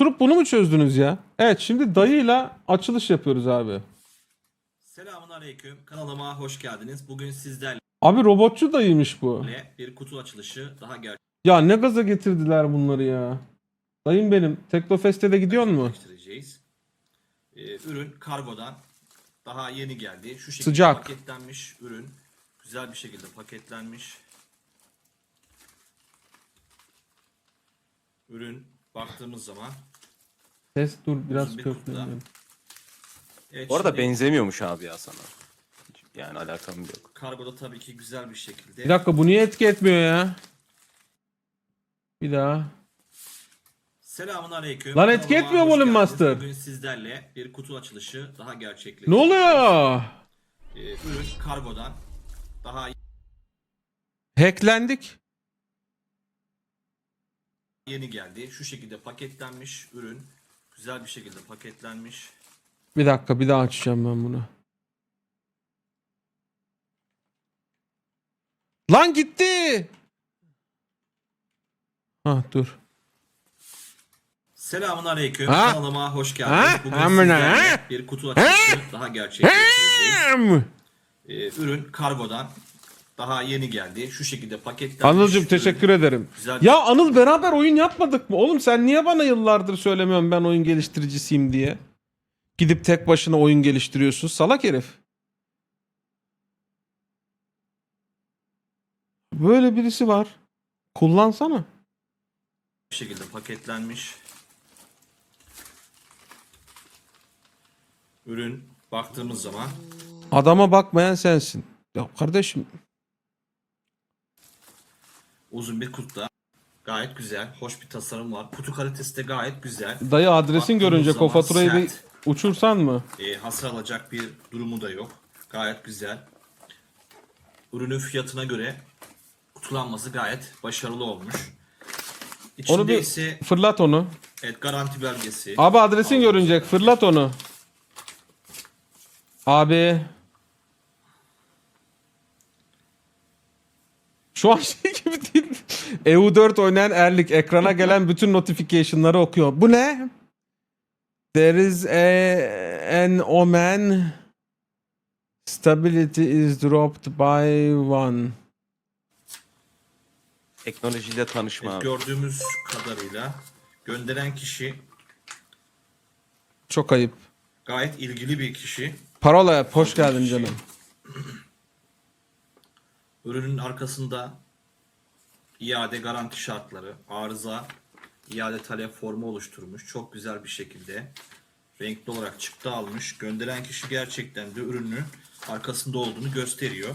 Durup bunu mu çözdünüz ya? Evet şimdi dayıyla açılış yapıyoruz abi. Selamun aleyküm. Kanalıma hoş geldiniz. Bugün sizlerle Abi robotçu dayıymış bu. bir kutu açılışı daha Ya ne gaza getirdiler bunları ya. Dayım benim. Teknofest'e de gidiyor mu? Ee, ürün kargodan daha yeni geldi. Şu şekilde Sıcak. paketlenmiş ürün. Güzel bir şekilde paketlenmiş. Ürün baktığımız zaman Ses dur biraz bir kökleyeyim. evet, Bu arada şimdi benzemiyormuş abi ya sana. Yani alakam yok. kargoda tabii ki güzel bir şekilde Bir dakika bu niye etki etmiyor ya? Bir daha. Selamun aleyküm. Lan etki Kanalıma etmiyor hoş Volume geldiniz. Master. Bugün sizlerle bir kutu açılışı daha Ne gerçekleştireceğiz. oluyor? Ee, ürün kargodan daha Hacklendik. Yeni geldi. Şu şekilde paketlenmiş ürün. Güzel bir şekilde paketlenmiş. Bir dakika bir daha açacağım ben bunu. Lan gitti. Ha dur. Selamun aleyküm. Ha? Kanalıma hoş geldiniz. Ha? Bugün Amına, sizlerle ha? bir kutu açılışı daha gerçekleştireceğiz. Ee, ürün kargodan daha yeni geldi. Şu şekilde paketlenmiş. Anılcım teşekkür ederim. Güzel Ya Anıl beraber oyun yapmadık mı? Oğlum sen niye bana yıllardır söylemiyorsun ben oyun geliştiricisiyim diye? Gidip tek başına oyun geliştiriyorsun. Salak herif. Böyle birisi var. Kullansana. bir şekilde paketlenmiş. Ürün baktığımız zaman Adama bakmayan sensin. Ya kardeşim uzun bir kutuda. Gayet güzel. Hoş bir tasarım var. Kutu kalitesi de gayet güzel. dayı adresin Baktığımız görünce o zaman faturayı bir sert. uçursan mı? E, hasar alacak bir durumu da yok. Gayet güzel. Ürünün fiyatına göre kutulanması gayet başarılı olmuş. İçinde Onu bir ise fırlat onu. evet, garanti belgesi. Abi adresin görünecek. Fırlat onu. Abi. Şu an şey gibi değil. EU4 oynayan Erlik ekrana gelen bütün notification'ları okuyor. Bu ne? There is a, an omen. Stability is dropped by one. Teknolojiyle tanışma Evet, abi. gördüğümüz kadarıyla gönderen kişi Çok ayıp. gayet ilgili bir kişi. Parola yap. Hoş geldin canım. Ürünün arkasında iade garanti şartları, arıza, iade talep formu oluşturmuş. Çok güzel bir şekilde renkli olarak çıktı almış. Gönderen kişi gerçekten de ürünün arkasında olduğunu gösteriyor.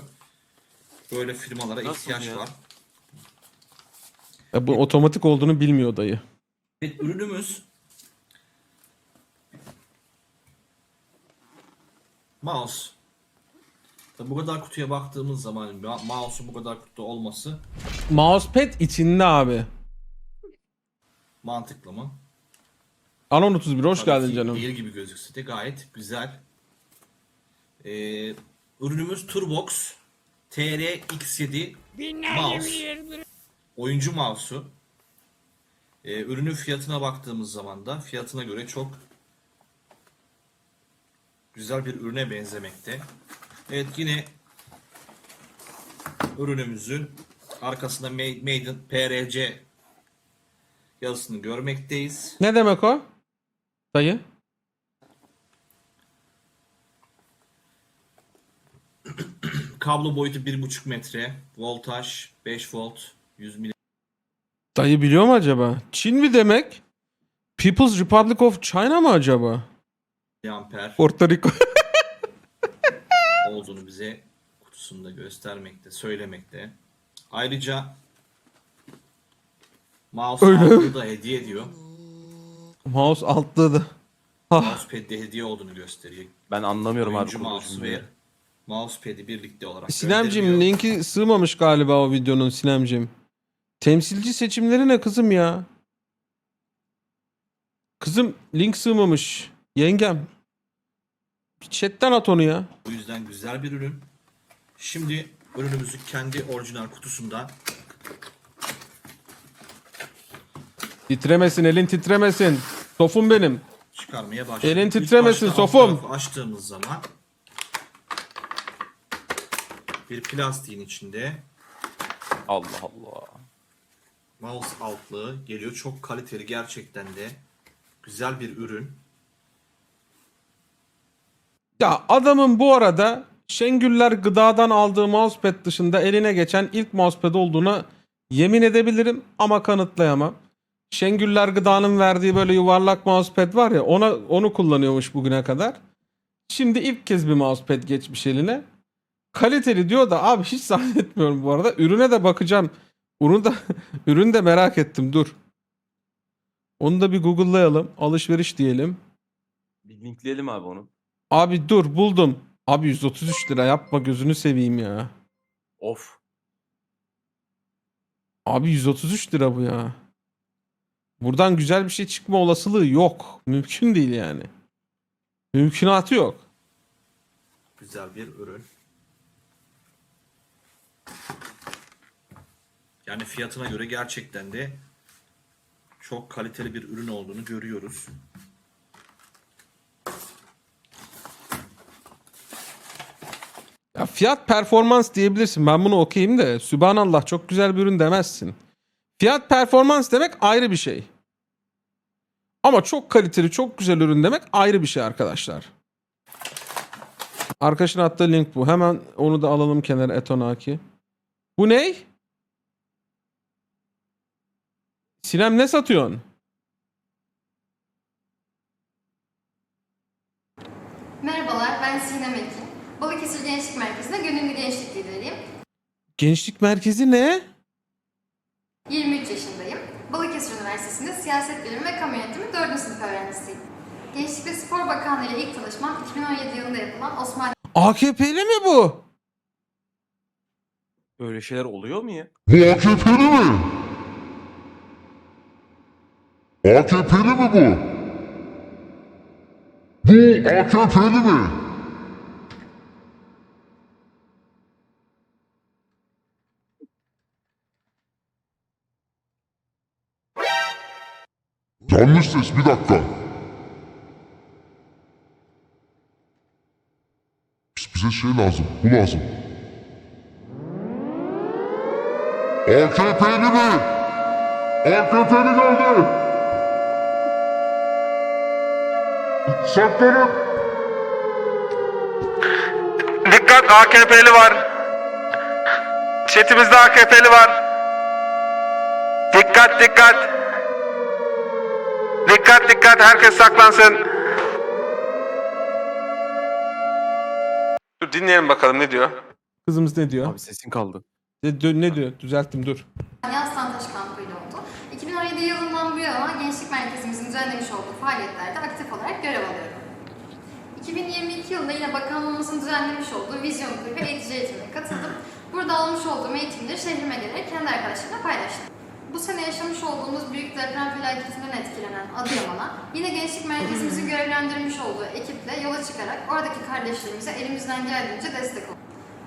Böyle firmalara Nasıl ihtiyaç ya? var. E, bu otomatik olduğunu bilmiyor dayı. Evet, ürünümüz mouse. Tabii bu kadar kutuya baktığımız zaman ma- mouse'un bu kadar kutuda olması Mousepad içinde abi. mantıklı mı? Anon 31 hoş Tabii geldin canım. Değil gibi gözükse de gayet güzel. Ee, ürünümüz Turbox TR-X7 mouse. Oyuncu mouse'u. Ee, ürünün fiyatına baktığımız zaman da fiyatına göre çok güzel bir ürüne benzemekte. Evet yine ürünümüzün arkasında Ma- Made in PRC yazısını görmekteyiz. Ne demek o? Dayı. Kablo boyutu 1.5 metre. Voltaj 5 volt. 100 Dayı biliyor mu acaba? Çin mi demek? People's Republic of China mı acaba? miliamper Porto Rico. olduğunu bize kutusunda göstermekte, söylemekte. Ayrıca mouse Öyle altlığı da hediye ediyor. Mouse altlığı da. Ah. Mousepad de hediye olduğunu gösteriyor. Ben anlamıyorum abi Oyuncu mouse kuruluşunu ve mousepad'i birlikte olarak Sinemcim gönderiyor. linki sığmamış galiba o videonun Sinemcim. Temsilci seçimleri ne kızım ya? Kızım link sığmamış. Yengem. Chatten at onu ya. Bu yüzden güzel bir ürün. Şimdi ürünümüzü kendi orijinal kutusunda Titremesin elin titremesin. Sofum benim. çıkarmaya başladık. Elin İlk titremesin, başta alt sofum. tarafı Açtığımız zaman bir plastiğin içinde Allah Allah. mouse altlığı geliyor. Çok kaliteli gerçekten de güzel bir ürün. Ya adamın bu arada Şengüller gıdadan aldığı mousepad dışında eline geçen ilk mousepad olduğuna yemin edebilirim ama kanıtlayamam. Şengüller gıdanın verdiği böyle yuvarlak mousepad var ya ona onu kullanıyormuş bugüne kadar. Şimdi ilk kez bir mousepad geçmiş eline. Kaliteli diyor da abi hiç zannetmiyorum bu arada. Ürüne de bakacağım. Ürünü de, ürünü de merak ettim dur. Onu da bir Google'layalım. Alışveriş diyelim. Bir linkleyelim abi onu. Abi dur buldum. Abi 133 lira yapma gözünü seveyim ya. Of. Abi 133 lira bu ya. Buradan güzel bir şey çıkma olasılığı yok. Mümkün değil yani. Mümkünatı yok. Güzel bir ürün. Yani fiyatına göre gerçekten de çok kaliteli bir ürün olduğunu görüyoruz. Ya fiyat performans diyebilirsin. Ben bunu okuyayım da Sübhanallah çok güzel bir ürün demezsin. Fiyat performans demek ayrı bir şey. Ama çok kaliteli, çok güzel ürün demek ayrı bir şey arkadaşlar. Arkadaşın attığı link bu. Hemen onu da alalım kenara Etonaki. Bu ne? Sinem ne satıyorsun? Merhabalar, ben Sinem Ekin. Balıkesir Gençlik Merkezi'nde gönüllü gençlik lideriyim. Gençlik merkezi ne? 23 yaşındayım. Balıkesir Üniversitesi'nde siyaset bilimi ve kamu yönetimi 4. sınıf öğrencisiyim. Gençlik ve Spor Bakanlığı ile ilk tanışmam 2017 yılında yapılan Osmanlı AKP'li mi bu? Böyle şeyler oluyor mu ya? Bu AKP'li mi? AKP'li mi bu? Bu AKP'li mi? Yanlış ses bir dakika. Biz- Bize şey lazım, bu lazım. AKP'li mi? AKP'li geldi. Saklanın. Dikkat AKP'li var. Çetimizde AKP'li var. Dikkat dikkat. Dikkat dikkat herkes saklansın. Dur dinleyelim bakalım ne diyor. Kızımız ne diyor? Abi sesin kaldı. Ne, dö- ne diyor? Düzelttim dur. Yaz Tantaş kampıyla oldu. 2017 yılından bu yana Gençlik Merkezimizin düzenlemiş olduğu faaliyetlerde aktif olarak görev alıyorum. 2022 yılında yine bakanlığımızın düzenlemiş olduğu vizyon kulübü eğitici eğitimine katıldım. Burada almış olduğum eğitimleri şehrime gelerek kendi arkadaşlarımla paylaştım. Bu sene yaşamış olduğumuz büyük deprem felaketinden etkilenen Adıyaman'a yine gençlik merkezimizin görevlendirmiş olduğu ekiple yola çıkarak oradaki kardeşlerimize elimizden geldiğince destek olduk.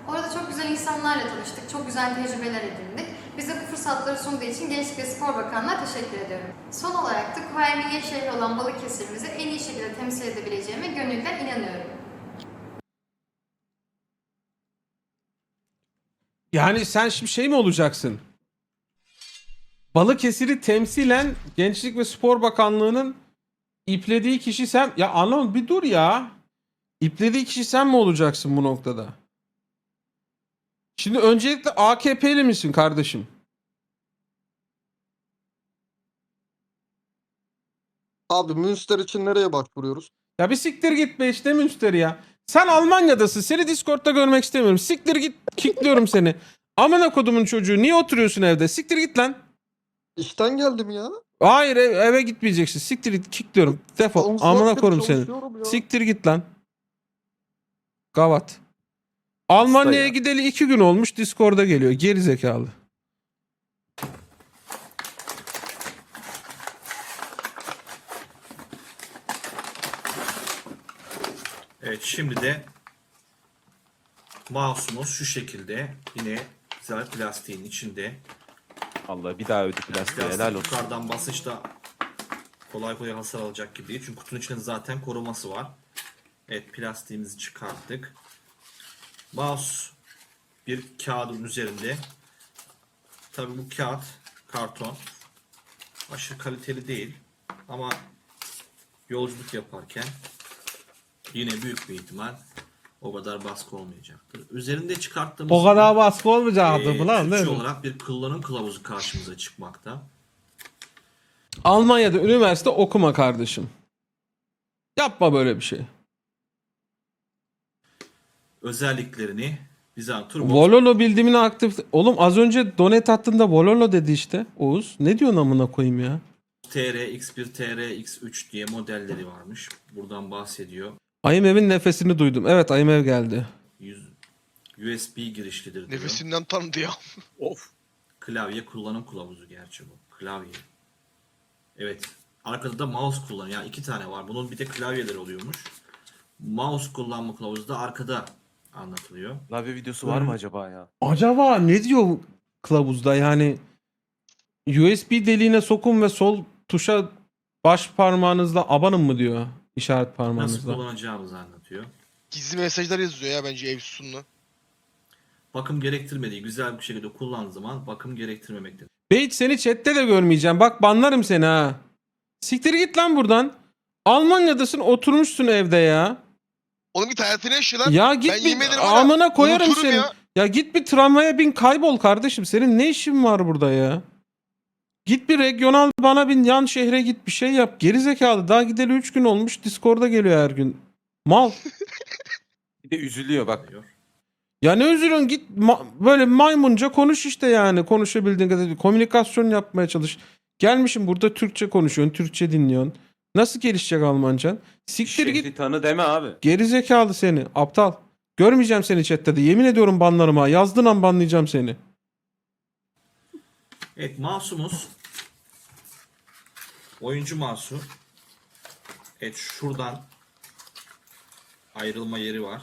Orada çok güzel insanlarla tanıştık, çok güzel tecrübeler edindik. Bize bu fırsatları sunduğu için Gençlik ve Spor Bakanlığı'na teşekkür ediyorum. Son olarak da Kuvayi şehri olan Balıkesir'imizi en iyi şekilde temsil edebileceğime gönülden inanıyorum. Yani sen şimdi şey mi olacaksın? Balıkesir'i temsilen Gençlik ve Spor Bakanlığı'nın iplediği kişi sen... Ya anlamadım bir dur ya. İplediği kişi sen mi olacaksın bu noktada? Şimdi öncelikle AKP'li misin kardeşim? Abi Münster için nereye başvuruyoruz? Ya bir siktir git be işte Münster ya. Sen Almanya'dasın. Seni Discord'da görmek istemiyorum. Siktir git. Kickliyorum seni. Amına kodumun çocuğu. Niye oturuyorsun evde? Siktir git lan. İşten geldim ya. Hayır ev- eve gitmeyeceksin. Siktir git. Kickliyorum. Defol. On Amına korum seni. çalışıyorum ya. Siktir git lan. Gavat. Almanya'ya ya. gideli iki gün olmuş. Discord'a geliyor. Geri zekalı. Evet şimdi de mouse'umuz şu şekilde yine güzel plastiğin içinde. Allah bir daha ödü Plastik helal olsun. yukarıdan basınçta kolay kolay hasar alacak gibi değil. Çünkü kutunun içinde zaten koruması var. Evet plastiğimizi çıkarttık. Mouse bir kağıdın üzerinde. Tabi bu kağıt karton. Aşırı kaliteli değil. Ama yolculuk yaparken yine büyük bir ihtimal o kadar baskı olmayacaktır. Üzerinde çıkarttığımız O kadar baskı olmayacaktı ee, mı lan değil mi? olarak bir kullanım kılavuzu karşımıza çıkmakta. Almanya'da üniversite okuma kardeşim. Yapma böyle bir şey. Özelliklerini Bizan Turbo Vololo bildiğimini aktif... Oğlum az önce donet attığında Vololo dedi işte. Oğuz. Ne diyorsun amına koyayım ya? TR, X1, TR, X3 diye modelleri varmış. Buradan bahsediyor. Ayımev'in nefesini duydum. Evet Ayımev geldi. Yüz- USB girişlidir diyor. Nefesinden tanıdı ya. Of. Klavye kullanım kılavuzu gerçi bu. Klavye. Evet. Arkada da mouse kullan. Yani iki tane var. Bunun bir de klavyeleri oluyormuş. Mouse kullanma kılavuzu da arkada anlatılıyor. Klavye videosu var mı acaba ya? Acaba ne diyor kılavuzda yani USB deliğine sokun ve sol tuşa baş parmağınızla abanın mı diyor işaret Nasıl parmağınızla. kullanacağımızı anlatıyor. Gizli mesajlar yazıyor ya bence ev sunlu. Bakım gerektirmediği güzel bir şekilde kullandığı zaman bakım gerektirmemektedir. Beyt seni chatte de görmeyeceğim. Bak banlarım seni ha. Siktir git lan buradan. Almanya'dasın oturmuşsun evde ya. Oğlum git hayatını yaşa lan. Ya git Ben bir yemin ederim var ya, amına koyarım unuturum seni. ya. Ya. git bir tramvaya bin kaybol kardeşim. Senin ne işin var burada ya? Git bir regional bana bin yan şehre git bir şey yap. Geri zekalı daha gideli 3 gün olmuş Discord'a geliyor her gün. Mal. Bir de üzülüyor bak. Ya ne üzülün git ma- böyle maymunca konuş işte yani konuşabildiğin kadar komünikasyon yapmaya çalış. Gelmişim burada Türkçe konuşuyorsun, Türkçe dinliyorsun. Nasıl gelişecek Almancan? Siktir git Şehri tanı deme abi. geri zekalı seni aptal. Görmeyeceğim seni chatte de yemin ediyorum banlarıma yazdığın an banlayacağım seni. Evet mouse'umuz oyuncu mouse'u. Evet şuradan ayrılma yeri var.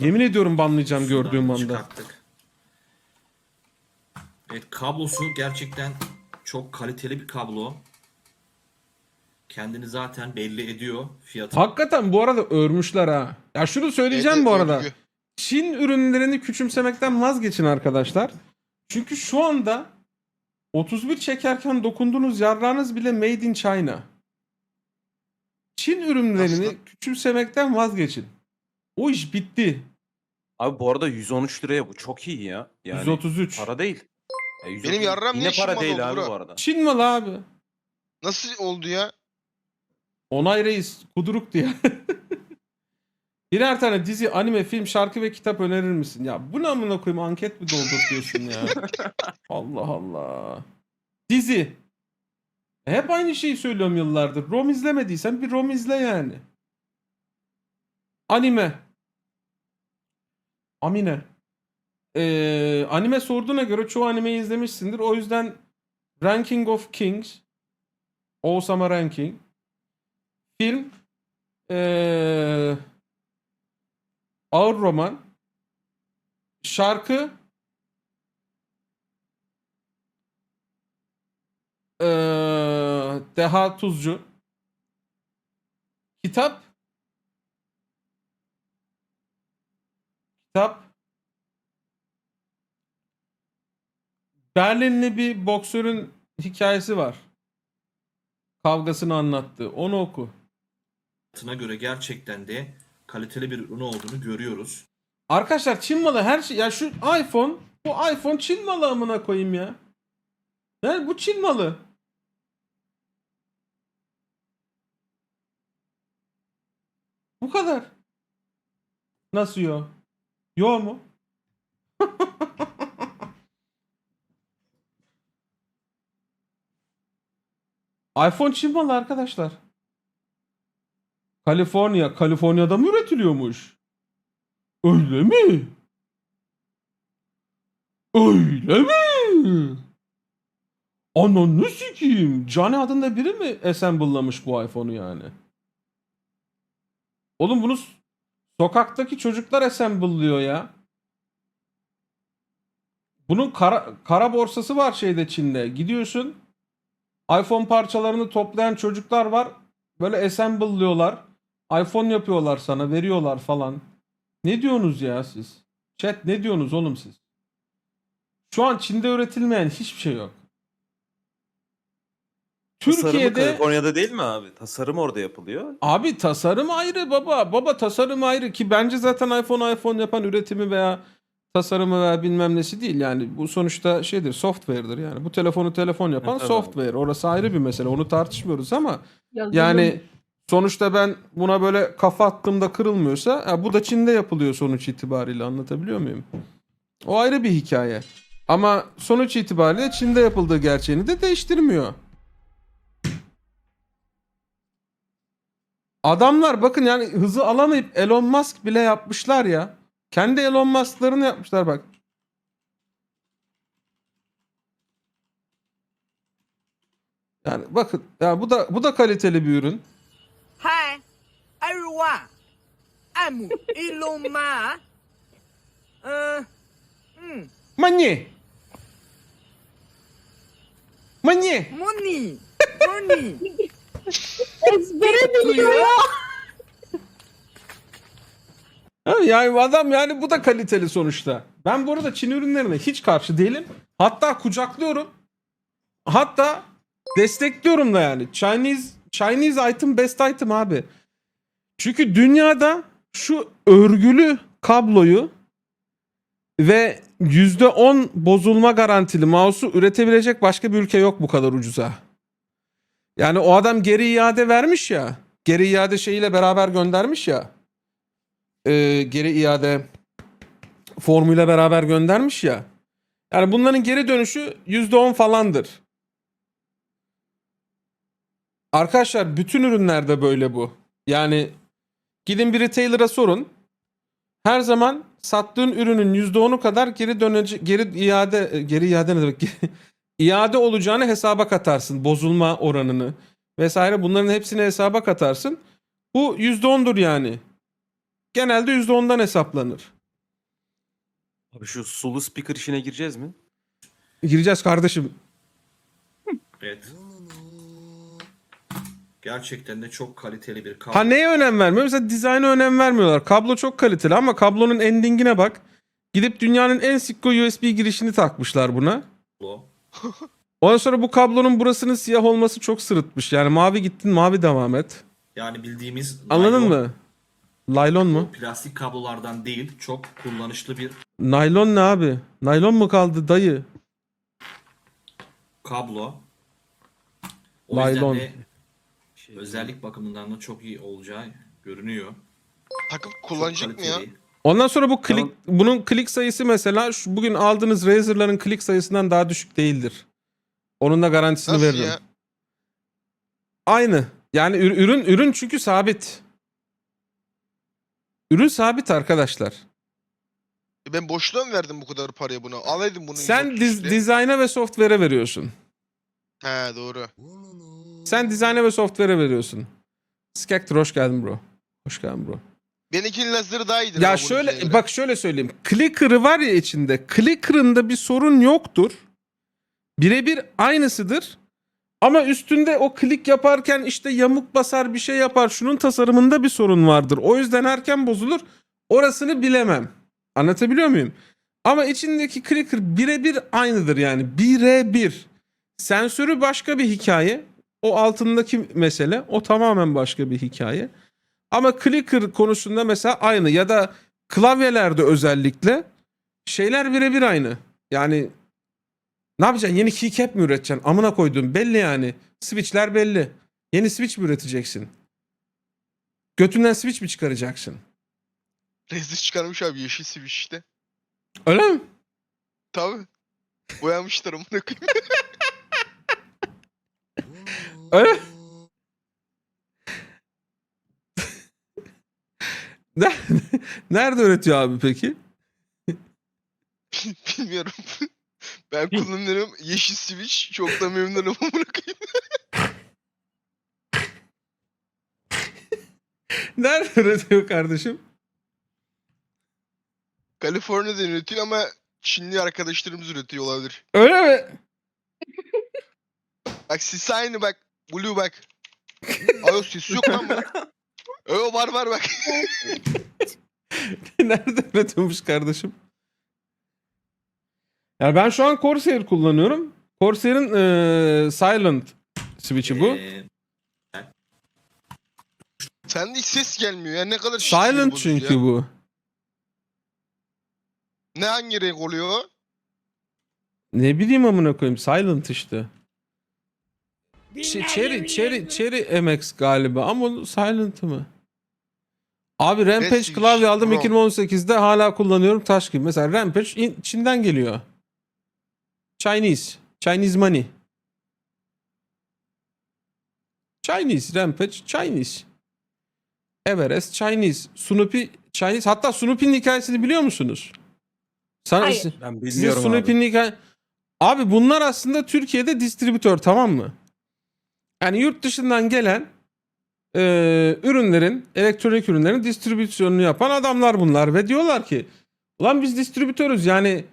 Yemin ediyorum banlayacağım Şuradan gördüğüm anda. Çıkarttık. Evet kablosu gerçekten çok kaliteli bir kablo. Kendini zaten belli ediyor fiyatı. Hakikaten bu arada örmüşler ha. Ya şunu söyleyeceğim Evet, bu arada. örgü. Çin ürünlerini küçümsemekten vazgeçin arkadaşlar. Çünkü şu anda 31 çekerken dokunduğunuz yarrağınız bile made in China. Çin ürünlerini Aslında- küçümsemekten vazgeçin. O iş bitti. Abi bu arada 113 liraya bu çok iyi ya. Yani 133. para değil. Ya 130 Benim yarram niye para şişman değil oldu abi bro? bu arada. Çin malı abi. Nasıl oldu ya? Onay Reis kuduruk diye. Birer tane dizi, anime, film, şarkı ve kitap önerir misin? Ya bu ne amına koyayım anket mi doldurtuyorsun ya? Allah Allah. Dizi. Hep aynı şeyi söylüyorum yıllardır. Rom izlemediysen bir Rom izle yani. Anime. Amine. Ee, anime sorduğuna göre çoğu animeyi izlemişsindir. O yüzden Ranking of Kings. Osama Ranking. Film. Ee, ağır roman. Şarkı. Ee, Deha Tuzcu. Kitap. Kitap. Berlinli bir boksörün hikayesi var. Kavgasını anlattığı. Onu oku. Göre gerçekten de kaliteli bir ürün olduğunu görüyoruz. Arkadaşlar Çin malı her şey. Ya şu iPhone. Bu iPhone Çin malı amına koyayım ya. Yani bu Çin malı. Bu kadar. Nasıl yo? Yo mu? iPhone Çin malı arkadaşlar. Kaliforniya. Kaliforniya'da mı üretiliyormuş? Öyle mi? Öyle mi? Ananı sikeyim. Johnny adında biri mi assemble'lamış bu iPhone'u yani? Oğlum bunu sokaktaki çocuklar assemble'lıyor ya. Bunun kara, kara borsası var şeyde Çin'de. Gidiyorsun iPhone parçalarını toplayan çocuklar var. Böyle assemble'lıyorlar. iPhone yapıyorlar sana, veriyorlar falan. Ne diyorsunuz ya siz? Chat ne diyorsunuz oğlum siz? Şu an Çin'de üretilmeyen hiçbir şey yok. Tasarımı Türkiye'de Kaliforniya'da değil mi abi? Tasarım orada yapılıyor. Abi tasarım ayrı baba. Baba tasarım ayrı ki bence zaten iPhone iPhone yapan üretimi veya tasarımı veya bilmem nesi değil. Yani bu sonuçta şeydir software'dır yani. Bu telefonu telefon yapan tabii. software. Orası ayrı bir mesele. Onu tartışmıyoruz ama yani sonuçta ben buna böyle kafa attığımda kırılmıyorsa ha, bu da Çin'de yapılıyor sonuç itibariyle anlatabiliyor muyum? O ayrı bir hikaye. Ama sonuç itibariyle Çin'de yapıldığı gerçeğini de değiştirmiyor. Adamlar bakın yani hızı alamayıp Elon Musk bile yapmışlar ya. Kendi Elon Musk'larını yapmışlar bak. Yani bakın ya bu da bu da kaliteli bir ürün. I'm Elon Musk. Uh, Money. Money. money, money. Ezbere biliyor ya. Ha, yani adam yani bu da kaliteli sonuçta. Ben bu arada Çin ürünlerine hiç karşı değilim. Hatta kucaklıyorum. Hatta destekliyorum da yani. Chinese Chinese item best item abi. Çünkü dünyada şu örgülü kabloyu ve %10 bozulma garantili mouse'u üretebilecek başka bir ülke yok bu kadar ucuza. Yani o adam geri iade vermiş ya. Geri iade şeyiyle beraber göndermiş ya e, geri iade formuyla beraber göndermiş ya. Yani bunların geri dönüşü %10 falandır. Arkadaşlar bütün ürünlerde böyle bu. Yani gidin bir retailer'a sorun. Her zaman sattığın ürünün %10'u kadar geri dönece geri iade e, geri iade ne demek? iade olacağını hesaba katarsın. Bozulma oranını vesaire bunların hepsini hesaba katarsın. Bu %10'dur yani genelde %10'dan hesaplanır. Abi şu sulu speaker işine gireceğiz mi? Gireceğiz kardeşim. Evet. Gerçekten de çok kaliteli bir kablo. Ha neye önem vermiyor? Mesela dizayna önem vermiyorlar. Kablo çok kaliteli ama kablonun endingine bak. Gidip dünyanın en sikko USB girişini takmışlar buna. Ondan sonra bu kablonun burasının siyah olması çok sırıtmış. Yani mavi gittin mavi devam et. Yani bildiğimiz Anladın naylon, mı? Laylon mu? Plastik kablolardan değil, çok kullanışlı bir Naylon ne abi? Naylon mu kaldı dayı? kablo. O Naylon. yüzden de özellik bakımından da çok iyi olacağı görünüyor. Takıp Çok kullanacak mı ya? Ondan sonra bu klik Tamam. bunun klik sayısı mesela şu bugün aldığınız Razer'ların klik sayısından daha düşük değildir. Onun da garantisini Nasıl veririm. ya? Aynı. Yani ür- ürün ürün çünkü sabit. Ürün sabit arkadaşlar. E Ben boşluğa mı verdim bu kadar paraya buna? Alaydım bunu. Sen 130 diz, dizayna ve software'e veriyorsun. He doğru. Sen dizayna ve software'e veriyorsun. Skector hoş geldin bro. Hoş geldin bro. Benimkinin lazeri daha iyidir. Ya bunun şöyle üzerine. bak şöyle söyleyeyim. Clicker'ı var ya içinde. Clicker'ında bir sorun yoktur. Birebir aynısıdır. Ama üstünde o klik yaparken işte yamuk basar bir şey yapar. Şunun tasarımında bir sorun vardır. O yüzden erken bozulur. Orasını bilemem. Anlatabiliyor muyum? Ama içindeki clicker birebir aynıdır yani. Birebir. Sensörü başka bir hikaye. O altındaki mesele. O tamamen başka bir hikaye. Ama clicker konusunda mesela aynı ya da klavyelerde özellikle şeyler birebir aynı. Yani ne yapacaksın? Yeni keycap mi üreteceksin? Amına koyduğum belli yani. Switch'ler belli. Yeni switch mi üreteceksin? Götünden switch mi çıkaracaksın? Rezil çıkarmış abi yeşil switch işte. Öyle mi? Tabi. Boyamışlar amına koyayım. Öyle Nerede üretiyor abi peki? Bilmiyorum. ben kullanıyorum yeşil switch. Çok da memnunum amına koyayım. Nerede üretiyor kardeşim? Kaliforniya'da üretiyor ama Çinli arkadaşlarımız üretiyor olabilir. Öyle mi? Bak sesi aynı bak. Blue bak. Ayo sesi yok lan bak. Ayo var var bak. Nerede üretilmiş kardeşim? Yani ben şu an Corsair kullanıyorum. Corsair'in eee, Silent switch'i bu. Ee, Sende hiç ses gelmiyor ya ne kadar Silent bozucu çünkü ya. bu. Ne hangi renk oluyor? Ne bileyim amına koyayım. Silent işte. Ç- Cherry, Cherry, Cherry MX galiba ama Silent mı? Abi Rampage Prestige klavye aldım Pro. 2018'de hala kullanıyorum taş gibi. Mesela Rampage in- Çin'den geliyor. Chinese. Chinese money. Chinese. Rampage Chinese. Everest Chinese. Snoopy Chinese. Hatta Snoopy'nin hikayesini biliyor musunuz? Sana, Hayır. Ben Size bilmiyorum abi. Snoopy'nin hikaye... Abi bunlar aslında Türkiye'de distribütör tamam mı? Yani yurt dışından gelen e, ürünlerin, elektronik ürünlerin distribüsyonunu yapan adamlar bunlar. Ve diyorlar ki ulan biz distribütörüz yani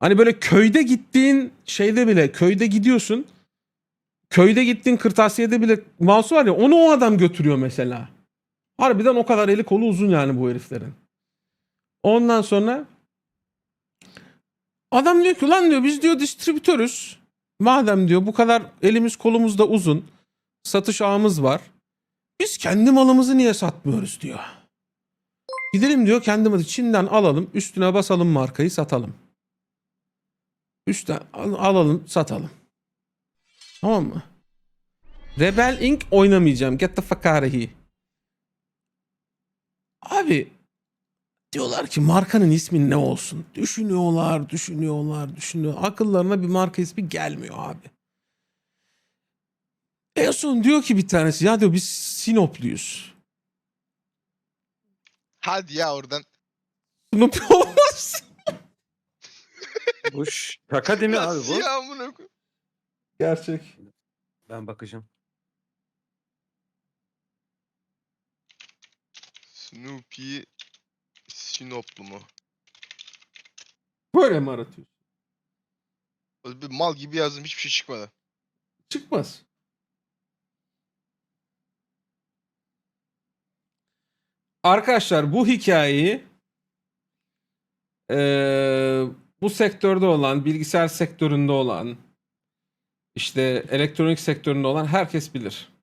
hani böyle köyde gittiğin şeyde bile köyde gidiyorsun. Köyde gittiğin kırtasiyede bile mouse var ya onu o adam götürüyor mesela. Harbiden o kadar eli kolu uzun yani bu heriflerin. Ondan sonra Adam diyor ki ulan diyor biz diyor distribütörüz. Madem diyor bu kadar elimiz kolumuz da uzun. Satış ağımız var. Biz kendi malımızı niye satmıyoruz diyor. Gidelim diyor kendi malı Çin'den alalım üstüne basalım markayı satalım. Üstten al- alalım satalım. Tamam mı? Rebel Inc oynamayacağım. Get the fuck out of here. Abi Diyorlar ki markanın ismi ne olsun? Düşünüyorlar, düşünüyorlar, düşünüyor. Akıllarına bir marka ismi gelmiyor abi. En son diyor ki bir tanesi ya diyor biz Sinopluyuz. Hadi ya oradan. Sinop olmaz. Bu şaka değil mi abi Nasıl bu? ya amına koyayım? Gerçek. Ben bakacağım. Snoopy Sinoplu mu? Böyle mi aratıyorsun? Bir mal gibi yazdım hiçbir şey çıkmadı. Çıkmaz. Arkadaşlar bu hikayeyi eee, bu sektörde olan, bilgisayar sektöründe olan, işte elektronik sektöründe olan herkes bilir.